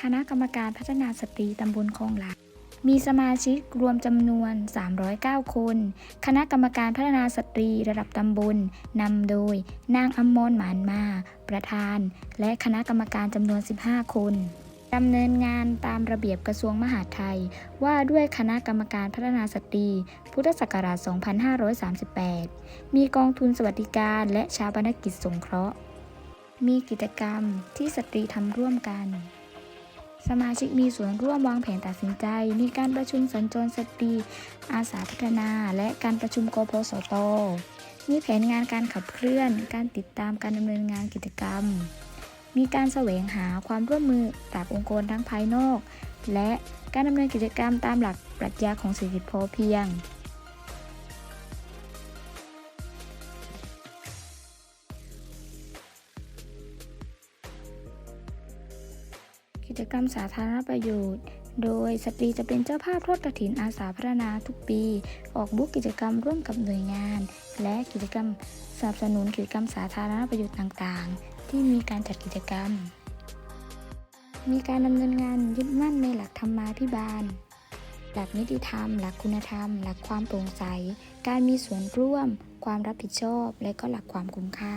คณะกรรมการพัฒนาสตรีตำบลคลองหลานมีสมาชิกรวมจำนวน 309 คน คณะกรรมการพัฒนาสตรีระดับตำบลนำโดย นางอมรหมานมา ประธาน และคณะกรรมการจำนวน 15 คนดำเนินงานตามระเบียบกระทรวงมหาดไทย ว่าด้วยคณะกรรมการพัฒนาสตรี พุทธศักราช 2538 มีกองทุนสวัสดิการและชาปนกิจสงเคราะห์ มีกิจกรรมที่สตรีทำร่วมกัน สมาชิกมีส่วนร่วมวางแผนตัดสินใจ มีการประชุมสัญจรสตรี อาสาพัฒนา และการประชุมกพสตมีแผนงานการขับเคลื่อน การติดตามการดำเนินงานกิจกรรม มีการแสวงหาความร่วมมือจากองค์กรทั้งภายนอก และการดำเนินกิจกรรมตามหลักปรัชญาของเศรษฐกิจพอเพียง จกรรมสาธารณประโยชน์ โดยสตรีจะเป็นเจ้าภาพทอดกระถินอาสาพัฒนาทุกปี ออกบุ๊กกิจกรรมร่วมกับหน่วยงาน และกิจกรรมสนับสนุนกิจกรรมสาธารณประโยชน์ต่างๆ ที่มีการจัดกิจกรรม มีการดำเนินงานยึดมั่นในหลักธรรมาภิบาล หลักนิติธรรม หลักคุณธรรม หลักความโปร่งใส การมีส่วนร่วม ความรับผิดชอบ และก็หลักความคุ้มค่า